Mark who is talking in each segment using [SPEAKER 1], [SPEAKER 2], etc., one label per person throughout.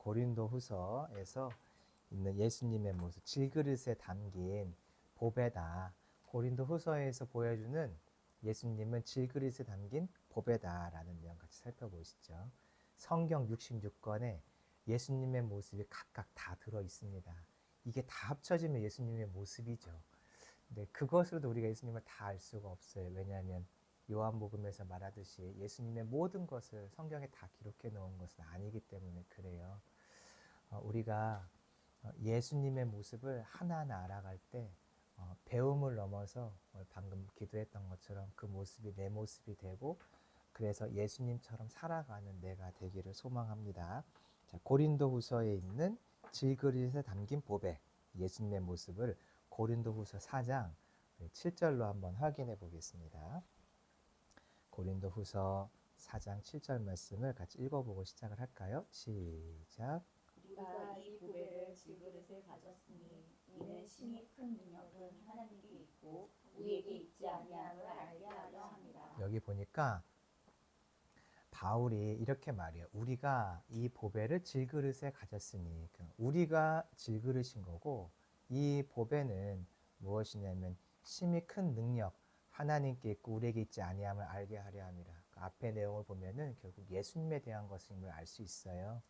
[SPEAKER 1] 고린도 후서에서 있는 예수님의 모습, 질그릇에 담긴 보배다. 고린도 후서에서 보여주는 예수님은 질그릇에 담긴 보배다라는 내용 같이 살펴보시죠. 성경 66권에 예수님의 모습이 각각 다 들어 있습니다. 이게 다 합쳐지면 예수님의 모습이죠. 근데 그것으로도 우리가 예수님을 다 알 수가 없어요. 왜냐하면 요한복음에서 말하듯이 예수님의 모든 것을 성경에 다 기록해 놓은 것은 아니기 때문에 그래요. 어, 우리가 어, 예수님의 모습을 하나하나 알아갈 때 어, 배움을 넘어서 방금 기도했던 것처럼 그 모습이 내 모습이 되고 그래서 예수님처럼 살아가는 내가 되기를 소망합니다. 자, 고린도후서에 있는 질그릇에 담긴 보배 예수님의 모습을 고린도후서 4장 7절로 한번 확인해 보겠습니다. 고린도후서 4장 7절 말씀을 같이 읽어보고 시작을 할까요? 시작.
[SPEAKER 2] 우리가 이 보배를 질그릇에 가졌으니 이는 심히 큰 능력은 하나님께 있고 우리에게 있지 아니함을 알게 하려 함이라.
[SPEAKER 1] 여기 보니까 바울이 이렇게 말해요. 우리가 이 보배를 질그릇에 가졌으니 그 우리가 질그릇인 거고 이 보배는 무엇이냐면 심히 큰 능력 하나님께 있고 우리에게 있지 아니함을 알게 하려 함이라. 그 앞에 내용을 보면은 결국 예수님에 대한 것임을 알 수 있어요.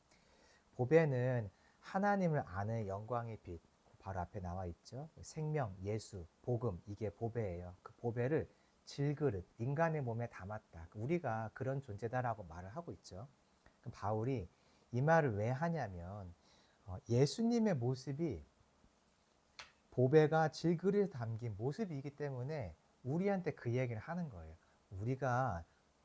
[SPEAKER 1] 보배는 하나님을 아는 영광의 빛 바로 앞에 나와 있죠. 생명, 예수, 복음 이게 보배예요. 그 보배를 질그릇 인간의 몸에 담았다. 우리가 그런 존재다라고 말을 하고 있죠. 바울이 이 말을 왜 하냐면 어, 예수님의 모습이 보배가 질그릇에 담긴 모습이기 때문에 우리한테 그 얘기를 하는 거예요. 우리가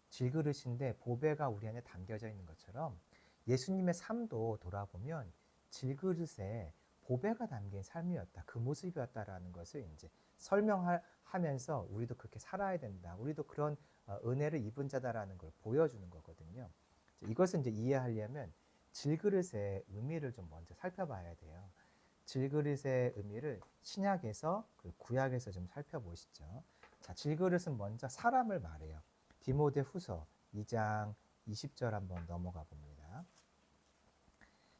[SPEAKER 1] 질그릇인데 보배가 우리 안에 담겨져 있는 것처럼 예수님의 삶도 돌아보면 질그릇에 보배가 담긴 삶이었다. 그 모습이었다라는 것을 이제 설명하면서 우리도 그렇게 살아야 된다. 우리도 그런 어, 은혜를 입은 자다라는 걸 보여주는 거거든요. 이것을 이제 이해하려면 질그릇의 의미를 좀 먼저 살펴봐야 돼요. 질그릇의 의미를 신약에서 그리고 구약에서 좀 살펴보시죠. 자, 질그릇은 먼저 사람을 말해요. 디모데 후서 2장 20절 한번 넘어가 봅니다.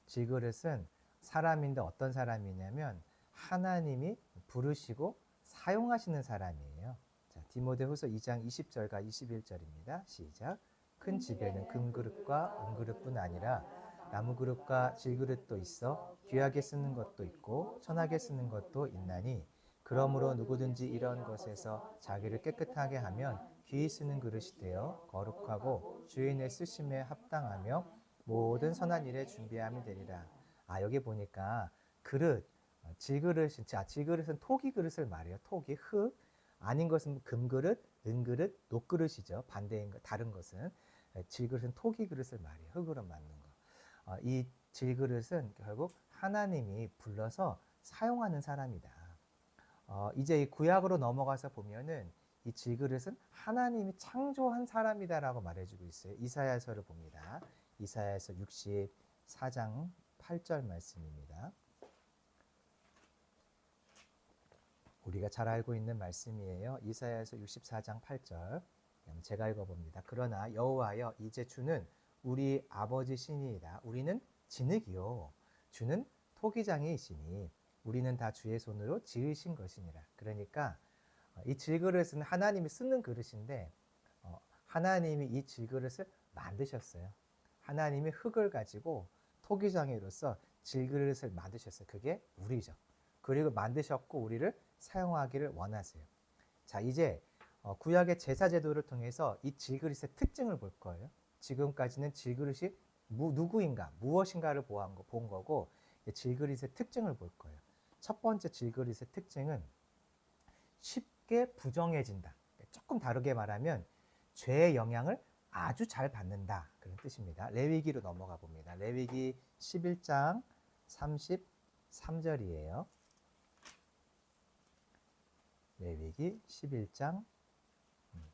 [SPEAKER 1] 질그릇은 사람인데 어떤 사람이냐면 하나님이 부르시고 사용하시는 사람이에요. 자, 디모데후서 2장 20절과 21절입니다. 시작. 큰 집에는 금그릇과 은그릇뿐 아니라 나무그릇과 질그릇도 있어 귀하게 쓰는 것도 있고 천하게 쓰는 것도 있나니 그러므로 누구든지 이런 것에서 자기를 깨끗하게 하면 귀히 쓰는 그릇이 되어 거룩하고 주인의 쓰심에 합당하며 모든 선한 일에 준비하면 되리라. 아 여기 보니까 그릇 어, 질그릇 자 질그릇은 토기 그릇을 말해요. 토기 흙 아닌 것은 금그릇, 은그릇, 녹그릇이죠. 반대인 것 다른 것은 에, 질그릇은 토기 그릇을 말해요. 흙으로 만든 거. 어, 이 질그릇은 결국 하나님이 불러서 사용하는 사람이다. 어, 이제 이 구약으로 넘어가서 보면은 이 질그릇은 하나님이 창조한 사람이다라고 말해주고 있어요. 이사야서를 봅니다. 이사야서 64장 8절 말씀입니다. 우리가 잘 알고 있는 말씀이에요. 이사야서 64장 8절. 제가 읽어봅니다. 그러나 여호와여 이제 주는 우리 아버지 신이이다. 우리는 진흙이요. 주는 토기장이시니 우리는 다 주의 손으로 지으신 것이니라. 그러니까 어, 이 질그릇은 하나님이 쓰는 그릇인데 어, 하나님이 이 질그릇을 만드셨어요. 하나님이 흙을 가지고 토기장이로서 질그릇을 만드셨어요. 그게 우리죠. 그리고 만드셨고 우리를 사용하기를 원하세요. 자, 이제 어, 구약의 제사 제도를 통해서 이 질그릇의 특징을 볼 거예요. 지금까지는 질그릇이 무, 누구인가, 무엇인가를 본 거고 질그릇의 특징을 볼 거예요. 첫 번째 질그릇의 특징은 쉽게 부정해진다. 조금 다르게 말하면 죄의 영향을 아주 잘 받는다. 그런 뜻입니다. 레위기로 넘어가 봅니다. 레위기 11장 33절이에요. 레위기 11장 음,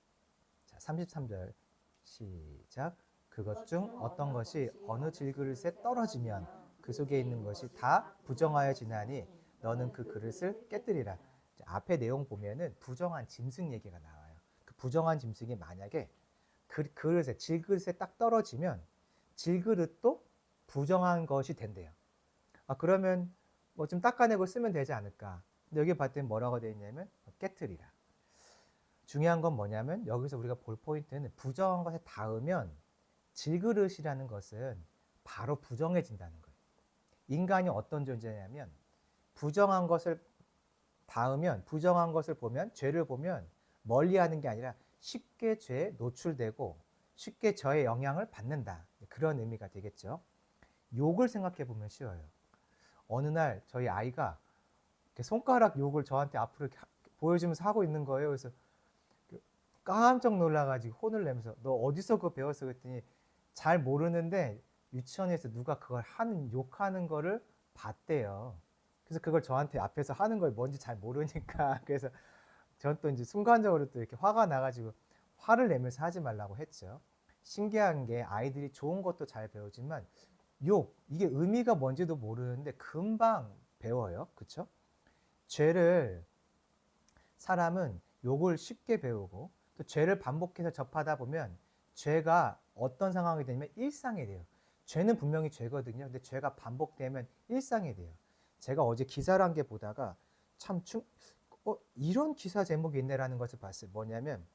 [SPEAKER 1] 자, 33절 시작. 그것 중 어떤 것이 어느 질그릇에 떨어지면 그 속에 있는 것이 다 부정하여 지나니 너는 그 그릇을 깨뜨리라. 자, 앞에 내용 보면은 부정한 짐승 얘기가 나와요. 그 부정한 짐승이 만약에 그 그릇에 질그릇에 딱 떨어지면 질그릇도 부정한 것이 된대요. 아, 그러면 뭐 좀 닦아내고 쓰면 되지 않을까? 근데 여기 봤더니 뭐라고 되어 있냐면 깨뜨리라. 중요한 건 뭐냐면 여기서 우리가 볼 포인트는 부정한 것에 닿으면 질그릇이라는 것은 바로 부정해진다는 거예요. 인간이 어떤 존재냐면 부정한 것을 닿으면 부정한 것을 보면 죄를 보면 멀리하는 게 아니라 쉽게 죄에 노출되고 쉽게 저의 영향을 받는다 그런 의미가 되겠죠. 욕을 생각해 보면 쉬워요. 어느 날 저희 아이가 손가락 욕을 저한테 앞으로 보여주면서 하고 있는 거예요. 그래서 그 깜짝 놀라가지고 혼을 내면서 너 어디서 그거 배웠어? 그랬더니 잘 모르는데 유치원에서 누가 그걸 하는 욕하는 거를 봤대요. 그래서 그걸 저한테 앞에서 하는 걸 뭔지 잘 모르니까 그래서 전또 이제 순간적으로 또 이렇게 화가 나가지고 화를 내면서 하지 말라고 했죠. 신기한 게 아이들이 좋은 것도 잘 배우지만 욕 이게 의미가 뭔지도 모르는데 금방 배워요. 그렇죠? 죄를 사람은 욕을 쉽게 배우고 또 죄를 반복해서 접하다 보면 죄가 어떤 상황이 되냐면 일상이 돼요. 죄는 분명히 죄거든요. 근데 죄가 반복되면 일상이 돼요. 제가 어제 기사를 한 게 보다가 참 충, 어, 이런 기사 제목이 있네라는 것을 봤어요. 뭐냐면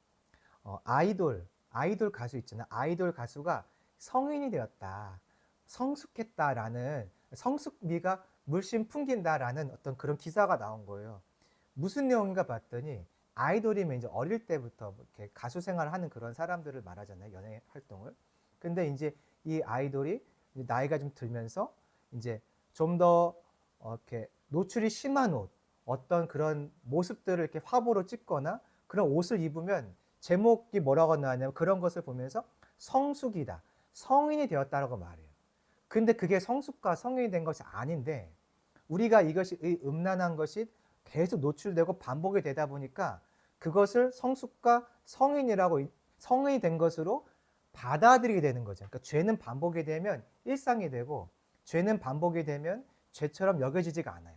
[SPEAKER 1] 어, 아이돌 아이돌 가수 있잖아. 아이돌 가수가 성인이 되었다. 성숙했다라는 성숙미가 물씬 풍긴다라는 어떤 그런 기사가 나온 거예요. 무슨 내용인가 봤더니 아이돌이면 이제 어릴 때부터 뭐 이렇게 가수 생활을 하는 그런 사람들을 말하잖아요. 연예 활동을. 근데 이제 이 아이돌이 나이가 좀 들면서 이제 좀더 어, 이렇게 노출이 심한 옷, 어떤 그런 모습들을 이렇게 화보로 찍거나 그런 옷을 입으면 제목이 뭐라고 나왔냐면 그런 것을 보면서 성숙이다. 성인이 되었다라고 말해요. 근데 그게 성숙과 성인이 된 것이 아닌데 우리가 이것이 이 음란한 것이 계속 노출되고 반복이 되다 보니까 그것을 성숙과 성인이라고 이- 성인이 된 것으로 받아들이게 되는 거죠. 그러니까 죄는 반복이 되면 일상이 되고 죄는 반복이 되면 죄처럼 여겨지지가 않아요.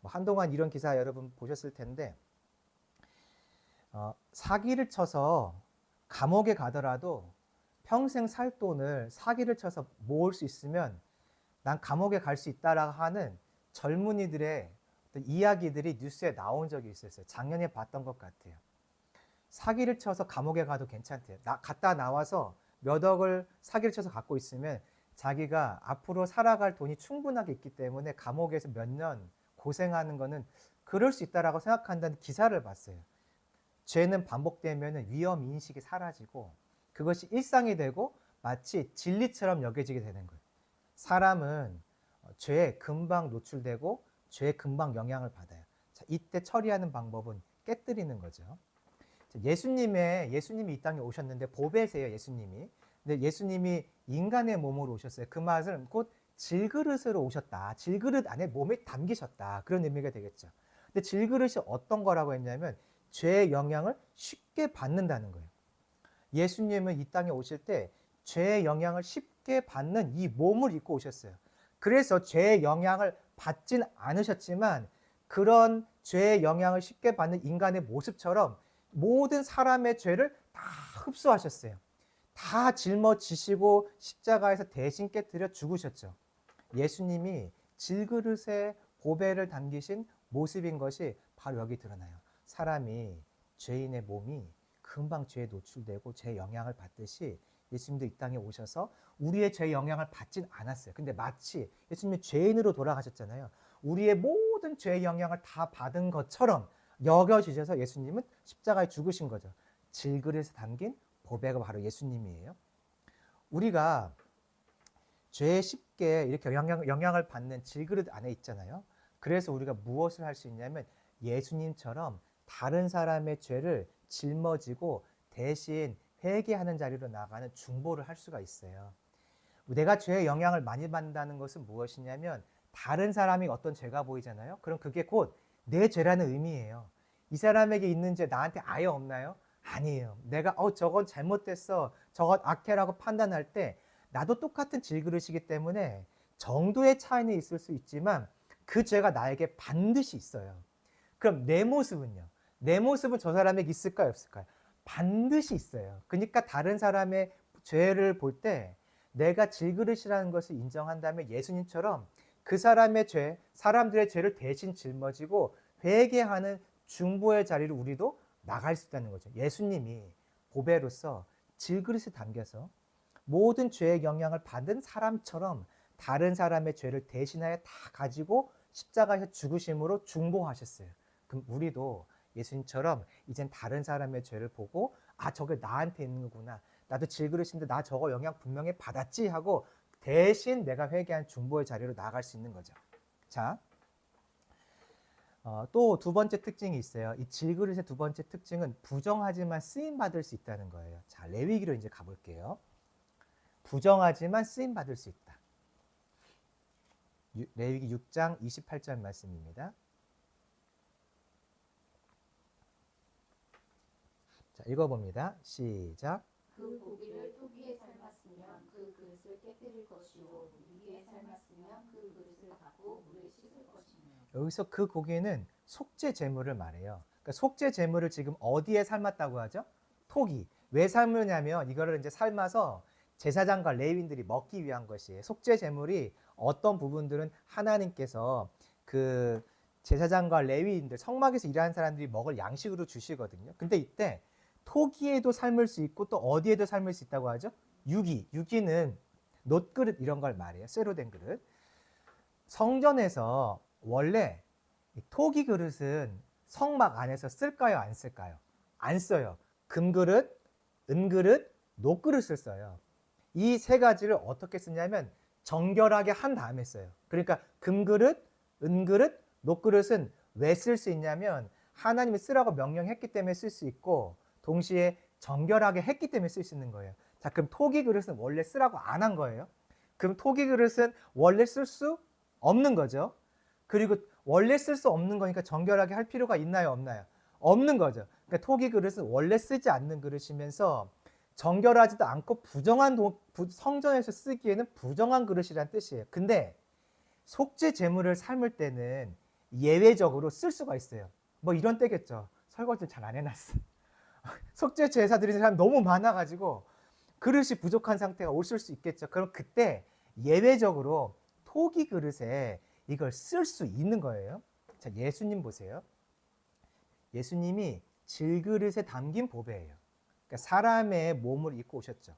[SPEAKER 1] 뭐 한동안 이런 기사 여러분 보셨을 텐데 어, 사기를 쳐서 감옥에 가더라도 평생 살 돈을 사기를 쳐서 모을 수 있으면 난 감옥에 갈 수 있다라고 하는 젊은이들의 이야기들이 뉴스에 나온 적이 있었어요. 작년에 봤던 것 같아요. 사기를 쳐서 감옥에 가도 괜찮대요. 나, 갔다 나와서 몇 억을 사기를 쳐서 갖고 있으면 자기가 앞으로 살아갈 돈이 충분하게 있기 때문에 감옥에서 몇 년 고생하는 거는 그럴 수 있다라고 생각한다는 기사를 봤어요. 죄는 반복되면 위험 인식이 사라지고 그것이 일상이 되고 마치 진리처럼 여겨지게 되는 거예요. 사람은 어, 죄에 금방 노출되고 죄에 금방 영향을 받아요. 자, 이때 처리하는 방법은 깨뜨리는 거죠. 자, 예수님의 예수님이 이 땅에 오셨는데 보배세요, 예수님이. 근데 예수님이 인간의 몸으로 오셨어요. 그 말은 곧 질그릇으로 오셨다. 질그릇 안에 몸에 담기셨다. 그런 의미가 되겠죠. 근데 질그릇이 어떤 거라고 했냐면 죄의 영향을 쉽게 받는다는 거예요. 예수님은 이 땅에 오실 때 죄의 영향을 쉽게 받는 이 몸을 입고 오셨어요. 그래서 죄의 영향을 받진 않으셨지만 그런 죄의 영향을 쉽게 받는 인간의 모습처럼 모든 사람의 죄를 다 흡수하셨어요. 다 짊어지시고 십자가에서 대신 깨뜨려 죽으셨죠. 예수님이 질그릇에 보배를 담기신 모습인 것이 바로 여기 드러나요. 사람이 죄인의 몸이 금방 죄에 노출되고 죄 영향을 받듯이 예수님도 이 땅에 오셔서 우리의 죄 영향을 받진 않았어요. 근데 마치 예수님이 죄인으로 돌아가셨잖아요. 우리의 모든 죄의 영향을 다 받은 것처럼 여겨지셔서 예수님은 십자가에 죽으신 거죠. 질그릇에 담긴 보배가 바로 예수님이에요. 우리가 죄에 쉽게 이렇게 영향, 영향 을 받는 질그릇 안에 있잖아요. 그래서 우리가 무엇을 할 수 있냐면 예수님처럼 다른 사람의 죄를 짊어지고 대신 회개하는 자리로 나가는 중보를 할 수가 있어요. 내가 죄의 영향을 많이 받는다는 것은 무엇이냐면 다른 사람이 어떤 죄가 보이잖아요. 그럼 그게 곧 내 죄라는 의미예요. 이 사람에게 있는 죄 나한테 아예 없나요? 아니에요. 내가 어 저건 잘못됐어. 저건 악해라고 판단할 때 나도 똑같은 질그릇이기 때문에 정도의 차이는 있을 수 있지만 그 죄가 나에게 반드시 있어요. 그럼 내 모습은요? 내 모습은 저 사람에게 있을까요? 없을까요? 반드시 있어요. 그러니까 다른 사람의 죄를 볼 때 내가 질그릇이라는 것을 인정한다면 예수님처럼 그 사람의 죄, 사람들의 죄를 대신 짊어지고 회개하는 중보의 자리를 우리도 나갈 수 있다는 거죠. 예수님이 보배로서 질그릇에 담겨서 모든 죄의 영향을 받은 사람처럼 다른 사람의 죄를 대신하여 다 가지고 십자가에서 죽으심으로 중보하셨어요. 그럼 우리도 예수님처럼 이젠 다른 사람의 죄를 보고 아 저게 나한테 있는 거구나. 나도 질그릇인데 나 저거 영향 분명히 받았지 하고 대신 내가 회개한 중보의 자리로 나아갈 수 있는 거죠. 자, 어, 또 두 번째 특징이 있어요. 이 질그릇의 두 번째 특징은 부정하지만 쓰임 받을 수 있다는 거예요. 자, 레위기로 이제 가볼게요. 부정하지만 쓰임 받을 수 있다. 유- 레위기 6장 28절 말씀입니다. 자, 읽어봅니다. 시작.
[SPEAKER 2] 그 고기를 토기에 삶았으면 그 그릇을 깨뜨릴 것이요 물기에 삶았으면 그 그릇을 갖고 물에 씻을 것이며
[SPEAKER 1] 여기서 그 고기는 속죄 제물을 말해요. 그러니까 속죄 제물을 지금 어디에 삶았다고 하죠? 토기. 왜 삶으냐면 이거를 이제 삶아서 제사장과 레위인들이 먹기 위한 것이에요. 속죄 제물이 어떤 부분들은 하나님께서 그 제사장과 레위인들 성막에서 일하는 사람들이 먹을 양식으로 주시거든요. 근데 이때 토기에도 삶을 수 있고 또 어디에도 삶을 수 있다고 하죠? 유기. 유기는 놋그릇 이런 걸 말해요. 쇠로 된 그릇. 성전에서 원래 이 토기 그릇은 성막 안에서 쓸까요? 안 쓸까요? 안 써요. 금 그릇, 은 그릇, 녹 그릇을 써요. 이 세 가지를 어떻게 쓰냐면 정결하게 한 다음에 써요. 그러니까 금그릇, 은그릇, 녹그릇은 왜 쓸 수 있냐면 하나님이 쓰라고 명령했기 때문에 쓸 수 있고 동시에 정결하게 했기 때문에 쓸 수 있는 거예요. 자, 그럼 토기 그릇은 원래 쓰라고 안 한 거예요. 그럼 토기 그릇은 원래 쓸 수 없는 거죠. 그리고 원래 쓸 수 없는 거니까 정결하게 할 필요가 있나요, 없나요? 없는 거죠. 그러니까 토기 그릇은 원래 쓰지 않는 그릇이면서 정결하지도 않고 부정한 도- 부- 성전에서 쓰기에는 부정한 그릇이란 뜻이에요. 근데 속죄 제물을 삶을 때는 예외적으로 쓸 수가 있어요. 뭐 이런 때겠죠. 설거지를 잘 안 해놨어. 속죄 제사 드리는 사람이 너무 많아가지고 그릇이 부족한 상태가 오실 수 있겠죠. 그럼 그때 예외적으로 토기 그릇에 이걸 쓸 수 있는 거예요. 자, 예수님 보세요. 예수님이 질그릇에 담긴 보배예요. 그러니까 사람의 몸을 입고 오셨죠.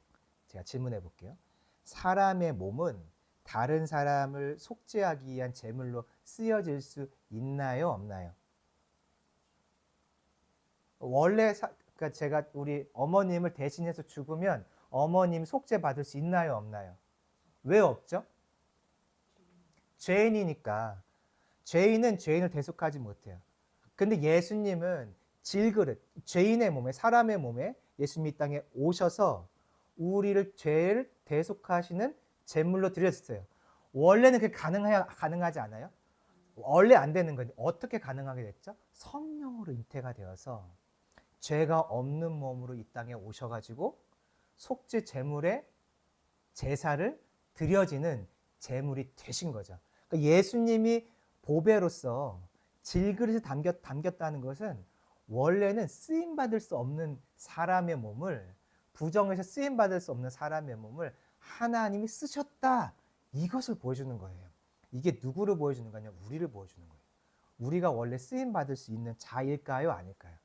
[SPEAKER 1] 제가 질문해 볼게요. 사람의 몸은 다른 사람을 속죄하기 위한 제물로 쓰여질 수 있나요, 없나요? 원래 사, 그러니까 제가 우리 어머님을 대신해서 죽으면 어머님 속죄 받을 수 있나요, 없나요? 왜 없죠? 죄인이니까 죄인은 죄인을 대속하지 못해요. 근데 예수님은 질그릇, 죄인의 몸에 사람의 몸에 예수님이 이 땅에 오셔서 우리를 죄를 대속하시는 제물로 드렸어요. 원래는 그게 가능해야 가능하지 않아요? 원래 안 되는 건데 어떻게 가능하게 됐죠? 성령으로 잉태가 되어서 죄가 없는 몸으로 이 땅에 오셔가지고 속죄 제물의 제사를 드려지는 제물이 되신 거죠. 그러니까 예수님이 보배로서 질그릇에 담겼, 담겼다는 것은 원래는 쓰임 받을 수 없는 사람의 몸을 부정해서 쓰임 받을 수 없는 사람의 몸을 하나님이 쓰셨다 이것을 보여주는 거예요. 이게 누구를 보여주는 거냐? 우리를 보여주는 거예요. 우리가 원래 쓰임 받을 수 있는 자일까요, 아닐까요?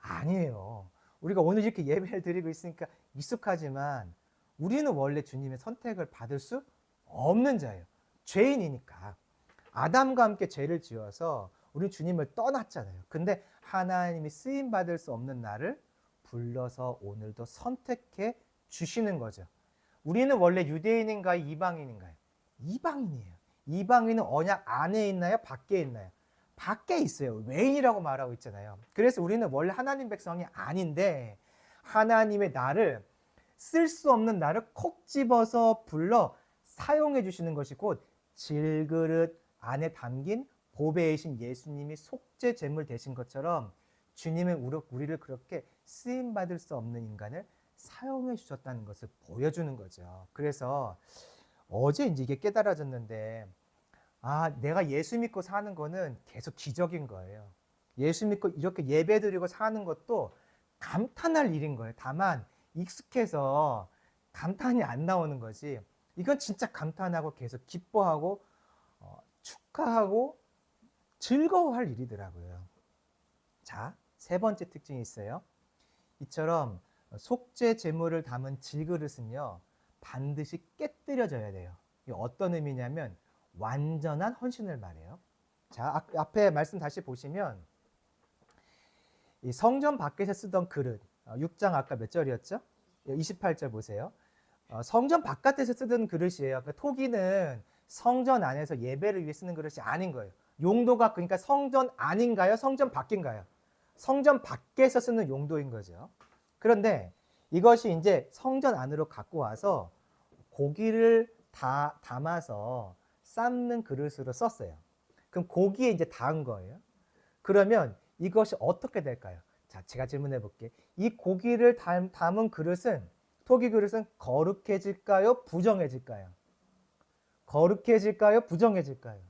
[SPEAKER 1] 아니에요. 우리가 오늘 이렇게 예배를 드리고 있으니까 익숙하지만 우리는 원래 주님의 선택을 받을 수 없는 자예요. 죄인이니까. 아담과 함께 죄를 지어서 우리 주님을 떠났잖아요. 근데 하나님이 쓰임 받을 수 없는 나를 불러서 오늘도 선택해 주시는 거죠. 우리는 원래 유대인인가요, 이방인인가요? 이방인이에요. 이방인은 언약 안에 있나요, 밖에 있나요? 밖에 있어요. 외인이라고 말하고 있잖아요. 그래서 우리는 원래 하나님 백성이 아닌데 하나님의 나를 쓸 수 없는 나를 콕 집어서 불러 사용해 주시는 것이 곧 질그릇 안에 담긴 보배이신 예수님이 속죄 제물 되신 것처럼 주님은 우리- 우리를 그렇게 쓰임 받을 수 없는 인간을 사용해 주셨다는 것을 보여주는 거죠. 그래서 어제 이제 이게 깨달아졌는데 아, 내가 예수 믿고 사는 거는 계속 기적인 거예요. 예수 믿고 이렇게 예배 드리고 사는 것도 감탄할 일인 거예요. 다만 익숙해서 감탄이 안 나오는 거지. 이건 진짜 감탄하고 계속 기뻐하고 어, 축하하고 즐거워할 일이더라고요. 자, 세 번째 특징이 있어요. 이처럼 속죄 제물을 담은 질그릇은요 반드시 깨뜨려져야 돼요. 어떤 의미냐면 완전한 헌신을 말해요. 자, 앞- 앞에 말씀 다시 보시면 이 성전 밖에서 쓰던 그릇, 6장 아까 몇 절이었죠? 28절 보세요. 어, 성전 바깥에서 쓰던 그릇이에요. 그 토기는 성전 안에서 예배를 위해 쓰는 그릇이 아닌 거예요. 용도가 그러니까 성전 안인가요? 성전 밖인가요? 성전 밖에서 쓰는 용도인 거죠. 그런데 이것이 이제 성전 안으로 갖고 와서 고기를 다 담아서 삶는 그릇으로 썼어요. 그럼 고기에 이제 닿은 거예요. 그러면 이것이 어떻게 될까요? 자, 제가 질문해 볼게요. 이 고기를 담, 담은 그릇은 토기 그릇은 거룩해질까요? 부정해질까요? 거룩해질까요? 부정해질까요?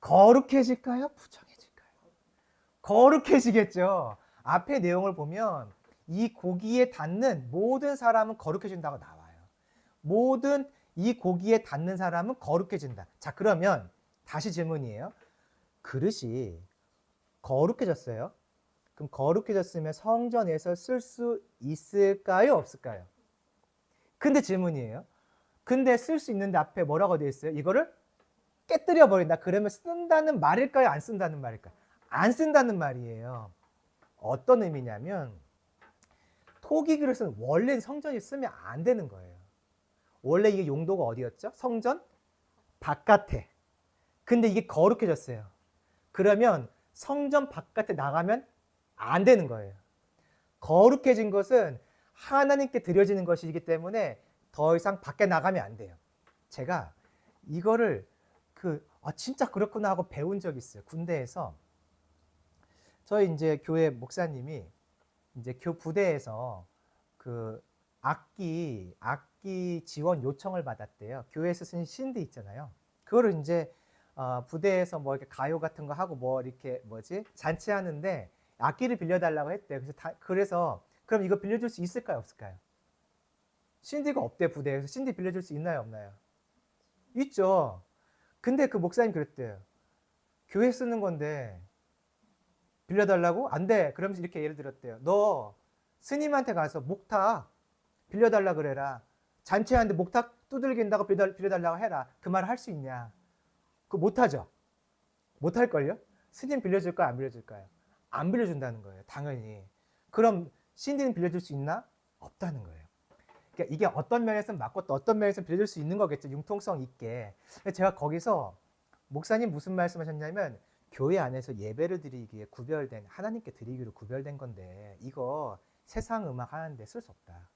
[SPEAKER 1] 거룩해질까요? 부정해질까요? 거룩해지겠죠. 앞에 내용을 보면 이 고기에 닿는 모든 사람은 거룩해진다고 나와요. 모든 이 고기에 닿는 사람은 거룩해진다. 자, 그러면 다시 질문이에요. 그릇이 거룩해졌어요. 그럼 거룩해졌으면 성전에서 쓸 수 있을까요? 없을까요? 근데 질문이에요. 근데 쓸 수 있는데 앞에 뭐라고 되어 있어요? 이거를 깨뜨려 버린다. 그러면 쓴다는 말일까요? 안 쓴다는 말일까요? 안 쓴다는 말이에요. 어떤 의미냐면 토기 그릇은 원래 성전에 쓰면 안 되는 거예요. 원래 이게 용도가 어디였죠? 성전 바깥에. 근데 이게 거룩해졌어요. 그러면 성전 바깥에 나가면 안 되는 거예요. 거룩해진 것은 하나님께 드려지는 것이기 때문에 더 이상 밖에 나가면 안 돼요. 제가 이거를 그, 아, 진짜 그렇구나 하고 배운 적이 있어요. 군대에서. 저희 이제 교회 목사님이 이제 교 부대에서 그 악기, 악기 지원 요청을 받았대요. 교회에서 쓰는 신디 있잖아요. 그거를 이제 어, 부대에서 뭐 이렇게 가요 같은 거 하고 뭐 이렇게 뭐지 잔치 하는데 악기를 빌려달라고 했대요. 그래서 다, 그래서 그럼 이거 빌려줄 수 있을까요, 없을까요? 신디가 없대 부대에서 신디 빌려줄 수 있나요, 없나요? 있죠. 근데 그 목사님 그랬대요. 교회 쓰는 건데 빌려달라고? 안 돼. 그러면서 이렇게 예를 들었대요. 너 스님한테 가서 목탁 빌려달라 그래라. 잔치하는데 목탁 두들긴다고 빌려- 빌려달라고 해라. 그 말 할 수 있냐? 그거 못하죠. 못할걸요? 스님 빌려줄까요? 안 빌려줄까요? 안 빌려준다는 거예요. 당연히. 그럼 신디는 빌려줄 수 있나? 없다는 거예요. 그러니까 이게 어떤 면에서는 맞고 또 어떤 면에서는 빌려줄 수 있는 거겠죠. 융통성 있게. 제가 거기서 목사님 무슨 말씀하셨냐면 교회 안에서 예배를 드리기에 구별된 하나님께 드리기로 구별된 건데 이거 세상 음악 하는데 쓸 수 없다.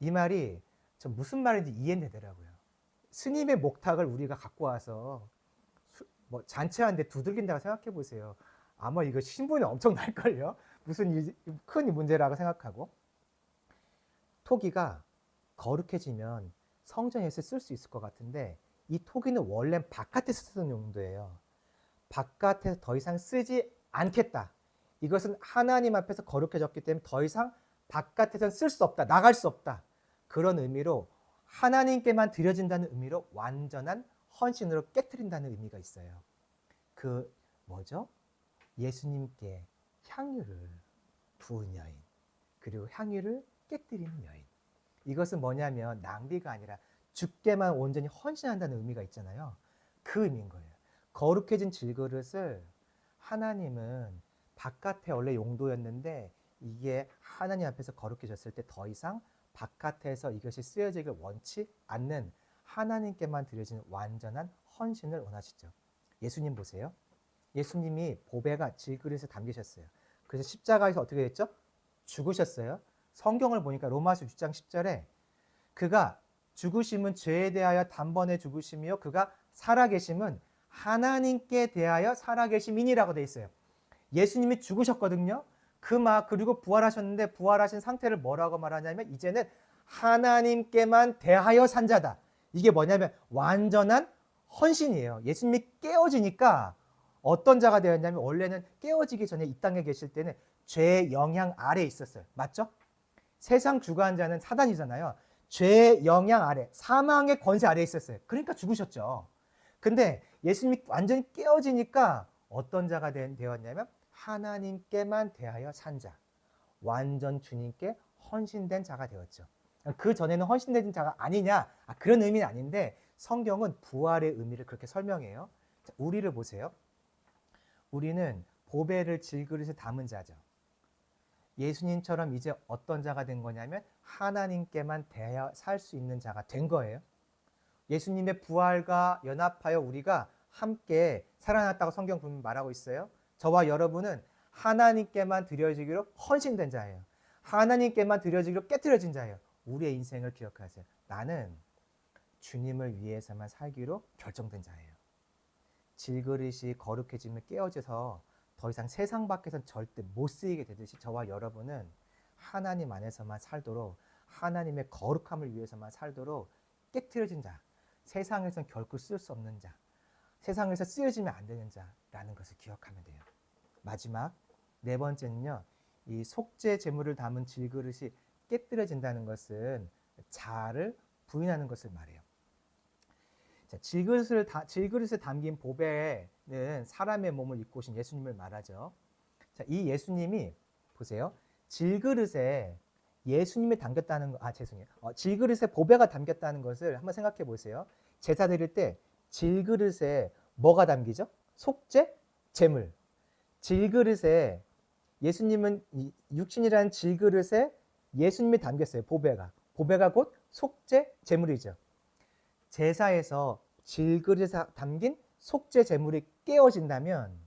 [SPEAKER 1] 이 말이 전 무슨 말인지 이해되더라고요. 스님의 목탁을 우리가 갖고 와서 수- 뭐 잔치하는데 두들긴다고 생각해 보세요. 아마 이거 신분이 엄청 날걸요. 무슨 일- 큰 문제라고 생각하고 토기가 거룩해지면 성전에서 쓸 수 있을 것 같은데 이 토기는 원래 바깥에서 쓰는 용도예요. 바깥에서 더 이상 쓰지 않겠다. 이것은 하나님 앞에서 거룩해졌기 때문에 더 이상 바깥에서는 쓸수 없다. 나갈 수 없다. 그런 의미로 하나님께만 드려진다는 의미로 완전한 헌신으로 깨뜨린다는 의미가 있어요. 그 뭐죠? 예수님께 향유를 부은 여인 그리고 향유를 깨뜨리는 여인 이것은 뭐냐면 낭비가 아니라 주께만 온전히 헌신한다는 의미가 있잖아요. 그 의미인 거예요. 거룩해진 질그릇을 하나님은 바깥에 원래 용도였는데 이게 하나님 앞에서 거룩해졌을 때 더 이상 바깥에서 이것이 쓰여지길 원치 않는 하나님께만 드려지는 완전한 헌신을 원하시죠. 예수님 보세요. 예수님이 보배가 질그릇에 담기셨어요. 그래서 십자가에서 어떻게 됐죠? 죽으셨어요. 성경을 보니까 로마서 6장 10절에 그가 죽으심은 죄에 대하여 단번에 죽으심이요 그가 살아계심은 하나님께 대하여 살아계심이니라고 돼 있어요. 예수님이 죽으셨거든요. 그막 그리고 부활하셨는데 부활하신 상태를 뭐라고 말하냐면 이제는 하나님께만 대하여 산 자다. 이게 뭐냐면 완전한 헌신이에요. 예수님이 깨어지니까 어떤 자가 되었냐면 원래는 깨어지기 전에 이 땅에 계실 때는 죄의 영향 아래에 있었어요. 맞죠? 세상 주관 자는 사단이잖아요. 죄의 영향 아래, 사망의 권세 아래에 있었어요. 그러니까 죽으셨죠. 근데 예수님이 완전히 깨어지니까 어떤 자가 된- 되었냐면 하나님께만 대하여 산 자. 완전 주님께 헌신된 자가 되었죠. 그 전에는 헌신된 자가 아니냐? 아, 그런 의미는 아닌데 성경은 부활의 의미를 그렇게 설명해요. 자, 우리를 보세요. 우리는 보배를 질그릇에 담은 자죠. 예수님처럼 이제 어떤 자가 된 거냐면 하나님께만 대하여 살 수 있는 자가 된 거예요. 예수님의 부활과 연합하여 우리가 함께 살아났다고 성경 분명히 말하고 있어요. 저와 여러분은 하나님께만 드려지기로 헌신된 자예요. 하나님께만 드려지기로 깨뜨려진 자예요. 우리의 인생을 기억하세요. 나는 주님을 위해서만 살기로 결정된 자예요. 질그릇이 거룩해지면 깨어져서 더 이상 세상 밖에선 절대 못 쓰이게 되듯이 저와 여러분은 하나님 안에서만 살도록 하나님의 거룩함을 위해서만 살도록 깨뜨려진 자, 세상에선 결코 쓸 수 없는 자, 세상에서 쓰여지면 안 되는 자라는 것을 기억하면 돼요. 마지막 네 번째는요. 이 속죄 제물을 담은 질그릇이 깨뜨려진다는 것은 자아를 부인하는 것을 말해요. 자, 질그릇을 다, 질그릇에 담긴 보배 는 사람의 몸을 입고 오신 예수님을 말하죠. 자, 이 예수님이 보세요. 질그릇에 예수님이 담겼다는 거, 아 죄송해요. 어, 질그릇에 보배가 담겼다는 것을 한번 생각해 보세요. 제사 드릴 때 질그릇에 뭐가 담기죠? 속죄, 제물. 질그릇에 예수님은 이 육신이라는 질그릇에 예수님이 담겼어요. 보배가. 보배가 곧 속죄, 제물이죠. 제사에서 질그릇에 담긴 속죄 제물이 깨어진다면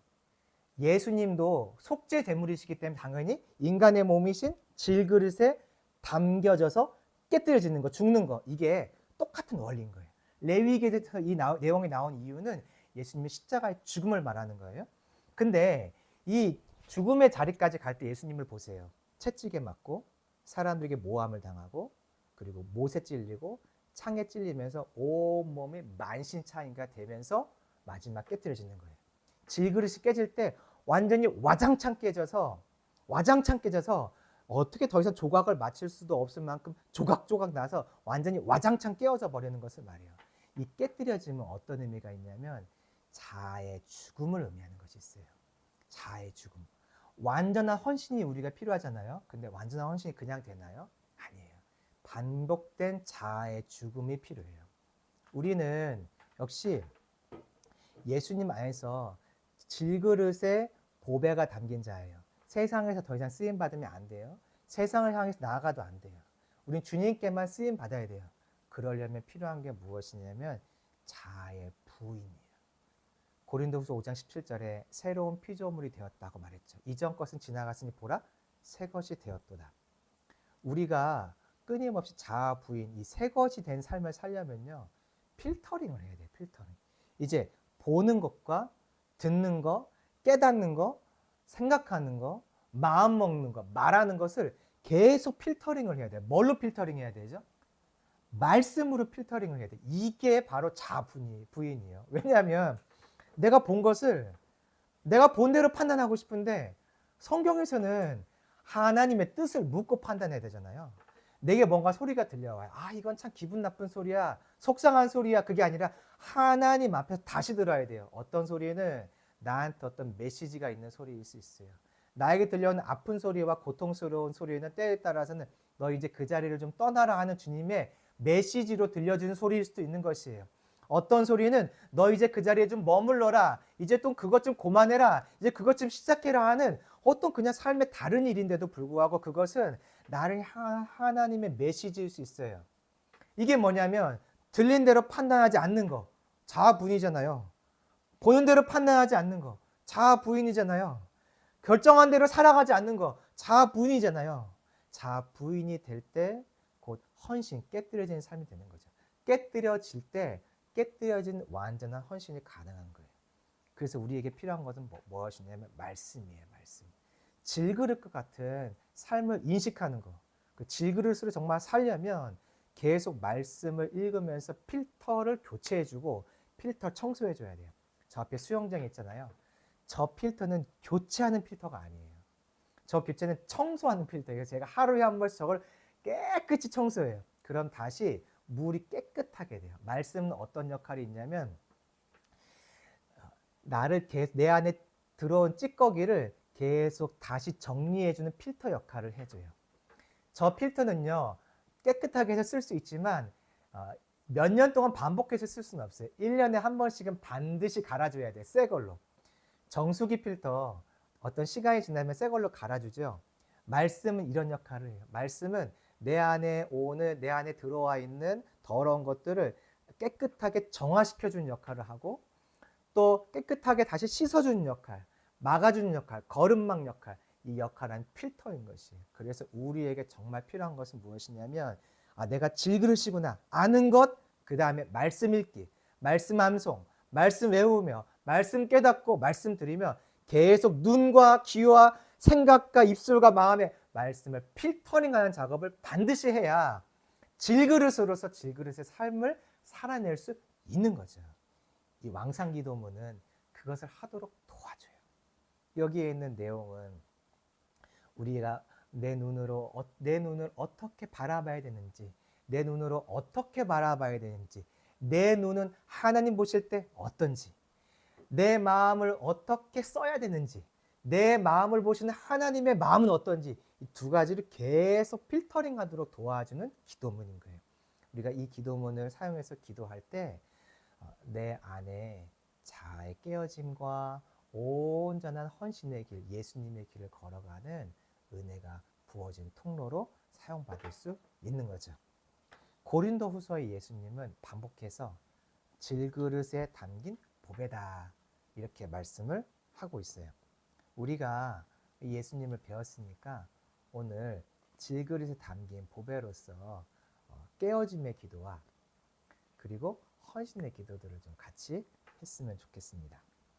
[SPEAKER 1] 예수님도 속죄 제물이시기 때문에 당연히 인간의 몸이신 질그릇에 담겨져서 깨뜨려지는 거, 죽는 거 이게 똑같은 원리인 거예요. 레위기에서 이 나- 내용이 나온 이유는 예수님의 십자가의 죽음을 말하는 거예요. 근데 이 죽음의 자리까지 갈 때 예수님을 보세요. 채찍에 맞고 사람들에게 모함을 당하고 그리고 못에 찔리고 창에 찔리면서 온몸이 만신창이가 되면서 마지막 깨뜨려지는 거예요. 질그릇이 깨질 때 완전히 와장창 깨져서 와장창 깨져서 어떻게 더 이상 조각을 맞출 수도 없을 만큼 조각조각 나서 완전히 와장창 깨어져 버리는 것을 말해요. 이 깨뜨려짐은 어떤 의미가 있냐면 자아의 죽음을 의미하는 것이 있어요. 자아의 죽음. 완전한 헌신이 우리가 필요하잖아요. 근데 완전한 헌신이 그냥 되나요? 아니에요. 반복된 자아의 죽음이 필요해요. 우리는 역시 예수님 안에서 질그릇에 보배가 담긴 자예요. 세상에서 더 이상 쓰임 받으면 안 돼요. 세상을 향해서 나아가도 안 돼요. 우린 주님께만 쓰임 받아야 돼요. 그러려면 필요한 게 무엇이냐면 자아의 부인이에요. 고린도후서 5장 17절에 새로운 피조물이 되었다고 말했죠. 이전 것은 지나갔으니 보라 새 것이 되었도다. 우리가 끊임없이 자아 부인 이 새 것이 된 삶을 살려면요. 필터링을 해야 돼요. 필터링. 이제 보는 것과 듣는 거, 깨닫는 거, 생각하는 거, 마음 먹는 거, 말하는 것을 계속 필터링을 해야 돼요. 뭘로 필터링 해야 되죠? 말씀으로 필터링을 해야 돼. 이게 바로 자부인, 부인이에요. 왜냐하면 내가 본 것을 내가 본 대로 판단하고 싶은데 성경에서는 하나님의 뜻을 묻고 판단해야 되잖아요. 내게 뭔가 소리가 들려와요. 아, 이건 참 기분 나쁜 소리야. 속상한 소리야. 그게 아니라 하나님 앞에서 다시 들어야 돼요. 어떤 소리는 나한테 어떤 메시지가 있는 소리일 수 있어요. 나에게 들려오는 아픈 소리와 고통스러운 소리는 때에 따라서는 너 이제 그 자리를 좀 떠나라 하는 주님의 메시지로 들려주는 소리일 수도 있는 것이에요. 어떤 소리는 너 이제 그 자리에 좀 머물러라. 이제 또 그것 좀 그만해라. 이제 그것 좀 시작해라 하는 어떤 그냥 삶의 다른 일인데도 불구하고 그것은 나를 하나님의 메시지일 수 있어요. 이게 뭐냐면 들린 대로 판단하지 않는 거. 자아부인이잖아요. 보는 대로 판단하지 않는 거. 자아부인이잖아요. 결정한 대로 살아가지 않는 거. 자아부인이잖아요. 자아부인이 될 때 곧 헌신, 깨뜨려지는 삶이 되는 거죠. 깨뜨려질 때 깨뜨려진 완전한 헌신이 가능한 거예요. 그래서 우리에게 필요한 것은 뭐, 무엇이냐면 말씀이에요, 말씀. 질그릇과 같은 삶을 인식하는 거. 그 질그릇으로 정말 살려면 계속 말씀을 읽으면서 필터를 교체해주고 필터 청소해줘야 돼요. 저 앞에 수영장 있잖아요. 저 필터는 교체하는 필터가 아니에요. 저 교체는 청소하는 필터예요. 제가 하루에 한 번씩 저걸 깨끗이 청소해요. 그럼 다시 물이 깨끗하게 돼요. 말씀은 어떤 역할이 있냐면 어, 나를 계- 내 안에 들어온 찌꺼기를 계속 다시 정리해주는 필터 역할을 해줘요. 저 필터는요 깨끗하게 해서 쓸 수 있지만 어, 몇년 동안 반복해서 쓸 수는 없어요. 1년에 한 번씩은 반드시 갈아줘야 돼. 새 걸로. 정수기 필터 어떤 시간이 지나면 새 걸로 갈아주죠. 말씀은 이런 역할을 해요. 말씀은 내 안에 오늘 내 안에 들어와 있는 더러운 것들을 깨끗하게 정화시켜주는 역할을 하고 또 깨끗하게 다시 씻어주는 역할, 막아주는 역할, 거름막 역할 이 역할은 필터인 것이에요. 그래서 우리에게 정말 필요한 것은 무엇이냐면 아 내가 질그릇이구나 아는 것, 그 다음에 말씀 읽기, 말씀 암송, 말씀 외우며 말씀 깨닫고 말씀 드리며 계속 눈과 귀와 생각과 입술과 마음에 말씀을 필터링하는 작업을 반드시 해야 질그릇으로서 질그릇의 삶을 살아낼 수 있는 거죠. 이 왕상기도문은 그것을 하도록. 여기에 있는 내용은 우리가 내 눈으로 어- 내 눈을 어떻게 바라봐야 되는지, 내 눈으로 어떻게 바라봐야 되는지, 내 눈은 하나님 보실 때 어떤지, 내 마음을 어떻게 써야 되는지, 내 마음을 보시는 하나님의 마음은 어떤지 이두 가지를 계속 필터링하도록 도와주는 기도문인 거예요. 우리가 이 기도문을 사용해서 기도할 때 어, 내 안에 잘 깨어짐과 온전한 헌신의 길, 예수님의 길을 걸어가는 은혜가 부어진 통로로 사용받을 수 있는 거죠. 고린도 후서의 예수님은 반복해서 질그릇에 담긴 보배다 이렇게 말씀을 하고 있어요. 우리가 예수님을 배웠으니까 오늘 질그릇에 담긴 보배로서 어, 깨어짐의 기도와 그리고 헌신의 기도들을 좀 같이 했으면 좋겠습니다.